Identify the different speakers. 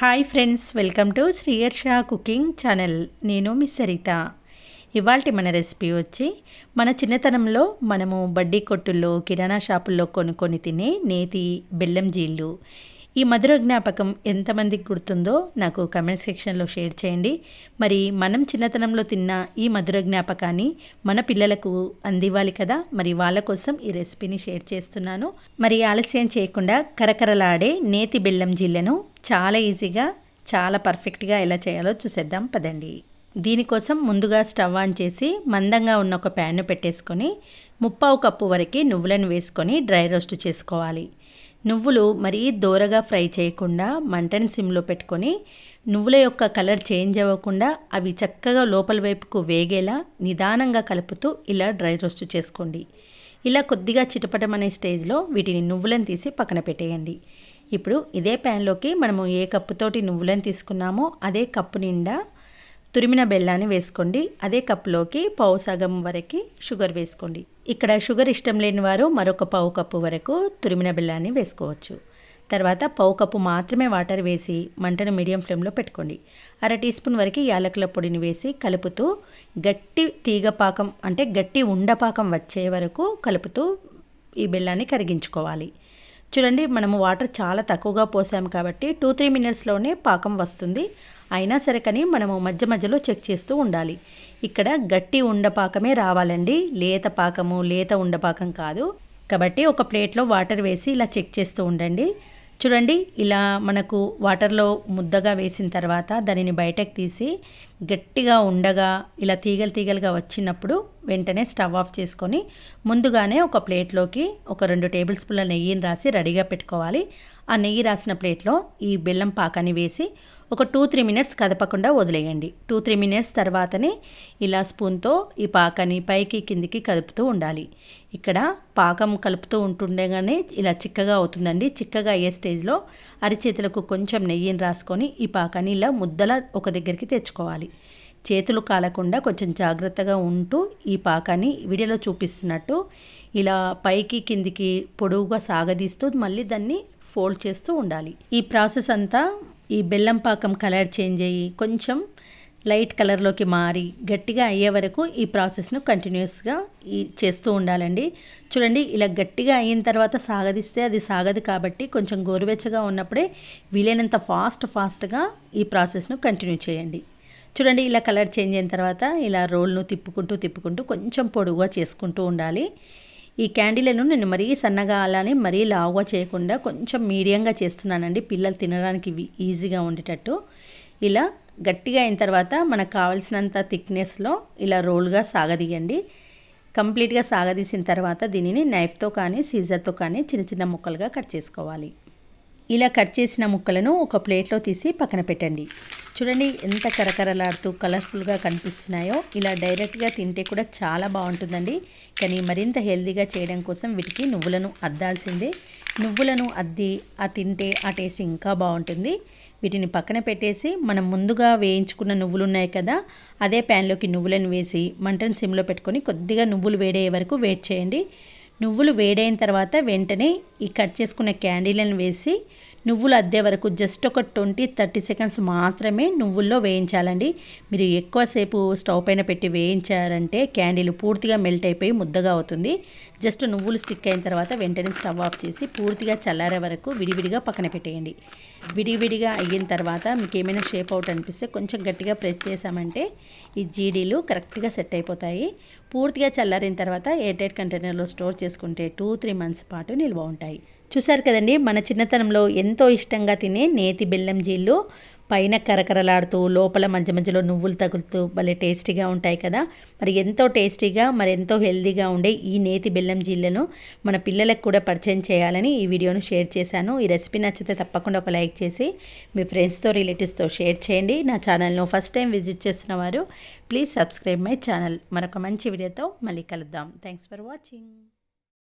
Speaker 1: Hi friends welcome to Sriyarsha cooking channel నేను మీ సరిత ఇవాళ మన రెసిపీ వచ్చి మన చిన్నతనంలో మనము బడ్డీ కొట్టుల్లో కిరాణా షాపుల్లో కొనుక్కొని తినే నేతి బెల్లం జీళ్ళు. ఈ మధుర జ్ఞాపకం ఎంతమందికి గుర్తుందో నాకు కమెంట్ సెక్షన్లో షేర్ చేయండి. మరి మనం చిన్నతనంలో తిన్న ఈ మధుర జ్ఞాపకాన్ని మన పిల్లలకు అందివ్వాలి కదా? మరి వాళ్ళ కోసం ఈ రెసిపీని షేర్ చేస్తున్నాను. మరి ఆలస్యం చేయకుండా కరకరలాడే నేతి బెల్లం జీళ్ళను చాలా ఈజీగా చాలా పర్ఫెక్ట్గా ఎలా చేయాలో చూసేద్దాం. పదండి. దీనికోసం ముందుగా స్టవ్ ఆన్ చేసి మందంగా ఉన్న ఒక ప్యాన్ను పెట్టేసుకొని ముప్పావు కప్పు వరకు నువ్వులను వేసుకొని డ్రై రోస్ట్ చేసుకోవాలి. నువ్వులు మరీ దోరగా ఫ్రై చేయకుండా మంటని సిమ్లో పెట్టుకొని నువ్వుల యొక్క కలర్ చేంజ్ అవ్వకుండా అవి చక్కగా లోపల వైపుకు వేగేలా నిదానంగా కలుపుతూ ఇలా డ్రై రోస్ట్ చేసుకోండి. ఇలా కొద్దిగా చిటపటం అనే స్టేజ్లో వీటిని నువ్వులను తీసి పక్కన పెట్టేయండి. ఇప్పుడు ఇదే ప్యాన్లోకి మనము ఏ కప్పుతోటి నువ్వులను తీసుకున్నామో అదే కప్పు నిండా తురిమిన బెల్లాన్ని వేసుకోండి. అదే కప్పులోకి పావు సగం వరకు షుగర్ వేసుకోండి. ఇక్కడ షుగర్ ఇష్టం లేని వారు మరొక పావు కప్పు వరకు తురిమిన బెల్లాన్ని వేసుకోవచ్చు. తర్వాత పావు కప్పు మాత్రమే వాటర్ వేసి మంటను మీడియం ఫ్లేమ్లో పెట్టుకోండి. అర టీ స్పూన్ వరకు యాలకుల పొడిని వేసి కలుపుతూ గట్టి తీగ పాకం అంటే గట్టి ఉండపాకం వచ్చే వరకు కలుపుతూ ఈ బెల్లాన్ని కరిగించుకోవాలి. చూడండి మనము వాటర్ చాలా తక్కువగా పోసాము కాబట్టి టూ త్రీ మినిట్స్లోనే పాకం వస్తుంది. అయినా సరే కానీ మనము మధ్య మధ్యలో చెక్ చేస్తూ ఉండాలి. ఇక్కడ గట్టి ఉండపాకమే రావాలండి. లేత పాకము లేత ఉండపాకం కాదు. కాబట్టి ఒక ప్లేట్లో వాటర్ వేసి ఇలా చెక్ చేస్తూ ఉండండి. చూడండి ఇలా మనకు వాటర్లో ముద్దగా వేసిన తర్వాత దానిని బయటకు తీసి గట్టిగా ఉండగా ఇలా తీగలు తీగలుగా వచ్చినప్పుడు వెంటనే స్టవ్ ఆఫ్ చేసుకొని ముందుగానే ఒక ప్లేట్లోకి ఒక రెండు టేబుల్ స్పూన్ల నెయ్యిని రాసి రెడీగా పెట్టుకోవాలి. ఆ నెయ్యి రాసిన ప్లేట్లో ఈ బెల్లం పాకాన్ని వేసి ఒక టూ త్రీ మినిట్స్ కదపకుండా వదిలేయండి. టూ త్రీ మినిట్స్ తర్వాతనే ఇలా స్పూన్తో ఈ పాకాన్ని పైకి కిందికి కదుపుతూ ఉండాలి. ఇక్కడ పాకం కలుపుతూ ఉంటుండగానే ఇలా చిక్కగా అవుతుందండి. చిక్కగా అయ్యే స్టేజ్లో అరిచేతులకు కొంచెం నెయ్యిని రాసుకొని ఈ పాకాన్ని ఇలా ముద్దలా ఒక దగ్గరికి తెచ్చుకోవాలి. చేతులు కాలకుండా కొంచెం జాగ్రత్తగా ఉంటూ ఈ పాకాన్ని వీడియోలో చూపిస్తున్నట్టు ఇలా పైకి కిందికి పొడవుగా సాగదీస్తూ మళ్ళీ దాన్ని ఫోల్డ్ చేస్తూ ఉండాలి. ఈ ప్రాసెస్ అంతా ఈ బెల్లం పాకం కలర్ చేంజ్ అయ్యి కొంచెం లైట్ కలర్లోకి మారి గట్టిగా అయ్యే వరకు ఈ ప్రాసెస్ను కంటిన్యూస్గా ఈ చేస్తూ ఉండాలండి. చూడండి ఇలా గట్టిగా అయిన తర్వాత సాగదిస్తే అది సాగదు కాబట్టి కొంచెం గోరువెచ్చగా ఉన్నప్పుడే వీలైనంత ఫాస్ట్ ఫాస్ట్గా ఈ ప్రాసెస్ను కంటిన్యూ చేయండి. చూడండి ఇలా కలర్ చేంజ్ అయిన తర్వాత ఇలా రోల్ను తిప్పుకుంటూ తిప్పుకుంటూ కొంచెం పొడుగుగా చేసుకుంటూ ఉండాలి. ఈ క్యాండీలను నేను మరీ సన్నగా అలానే మరీ లావుగా చేయకుండా కొంచెం మీడియంగా చేస్తున్నానండి. పిల్లలు తినడానికి ఈజీగా ఉండేటట్టు. ఇలా గట్టిగా అయిన తర్వాత మనకు కావలసినంత థిక్నెస్లో ఇలా రోల్గా సాగదీయండి. కంప్లీట్గా సాగదీసిన తర్వాత దీనిని నైఫ్తో కానీ సీజర్తో కానీ చిన్న చిన్న ముక్కలుగా కట్ చేసుకోవాలి. ఇలా కట్ చేసిన ముక్కలను ఒక ప్లేట్లో తీసి పక్కన పెట్టండి. చూడండి ఎంత కరకరలాడుతూ కలర్ఫుల్గా కనిపిస్తున్నాయో. ఇలా డైరెక్ట్గా తింటే కూడా చాలా బాగుంటుందండి. కానీ మరింత హెల్దీగా చేయడం కోసం వీటికి నువ్వులను అద్దాల్సిందే. నువ్వులను అద్ది ఆ తింటే ఆ టేస్ట్ ఇంకా బాగుంటుంది. వీటిని పక్కన పెట్టేసి మనం ముందుగా వేయించుకున్న నువ్వులు ఉన్నాయి కదా అదే ప్యాన్లోకి నువ్వులను వేసి మంటను సిమ్లో పెట్టుకొని కొద్దిగా నువ్వులు వేడయ్యే వరకు వెయిట్ చేయండి. నువ్వులు వేడైన తర్వాత వెంటనే ఈ కట్ చేసుకున్న క్యాండీలను వేసి నువ్వులు అద్దే వరకు జస్ట్ ఒక ట్వంటీ థర్టీ సెకండ్స్ మాత్రమే నువ్వుల్లో వేయించాలండి. మీరు ఎక్కువసేపు స్టవ్ పైన పెట్టి వేయించారంటే క్యాండిల్ పూర్తిగా మెల్ట్ అయిపోయి ముద్దగా అవుతుంది. జస్ట్ నువ్వులు స్టిక్ అయిన తర్వాత వెంటనే స్టవ్ ఆఫ్ చేసి పూర్తిగా చల్లారే వరకు విడివిడిగా పక్కన పెట్టేయండి. విడివిడిగా అయిన తర్వాత మీకు ఏమైనా షేప్ అవుట్ అనిపిస్తే కొంచెం గట్టిగా ప్రెస్ చేసామంటే ఈ జీడీలు కరెక్ట్గా సెట్ అయిపోతాయి. పూర్తిగా చల్లారిన తర్వాత ఎయిర్టైట్ కంటైనర్లో స్టోర్ చేసుకుంటే టూ త్రీ మంత్స్ పాటు నిల్వ ఉంటాయి. చూశారు కదండి మన చిన్నతనంలో ఎంతో ఇష్టంగా తినే నేతి బెల్లం జీళ్ళు. పైన కరకరలాడుతూ లోపల మధ్య మధ్యలో నువ్వులు తగులుతూ భలే టేస్టీగా ఉంటాయి కదా. మరి ఎంతో టేస్టీగా మరి ఎంతో హెల్దీగా ఉండే ఈ నేతి బెల్లం జీళ్ళను మన పిల్లలకు కూడా పరిచయం చేయాలని ఈ వీడియోను షేర్ చేశాను. ఈ రెసిపీ నచ్చితే తప్పకుండా ఒక లైక్ చేసి మీ ఫ్రెండ్స్తో రిలేటివ్స్తో షేర్ చేయండి. నా ఛానల్ను ఫస్ట్ టైం విజిట్ చేస్తున్న వారు ప్లీజ్ సబ్స్క్రైబ్ మై ఛానల్. మరొక మంచి వీడియోతో మళ్ళీ కలుద్దాం. Thanks for watching.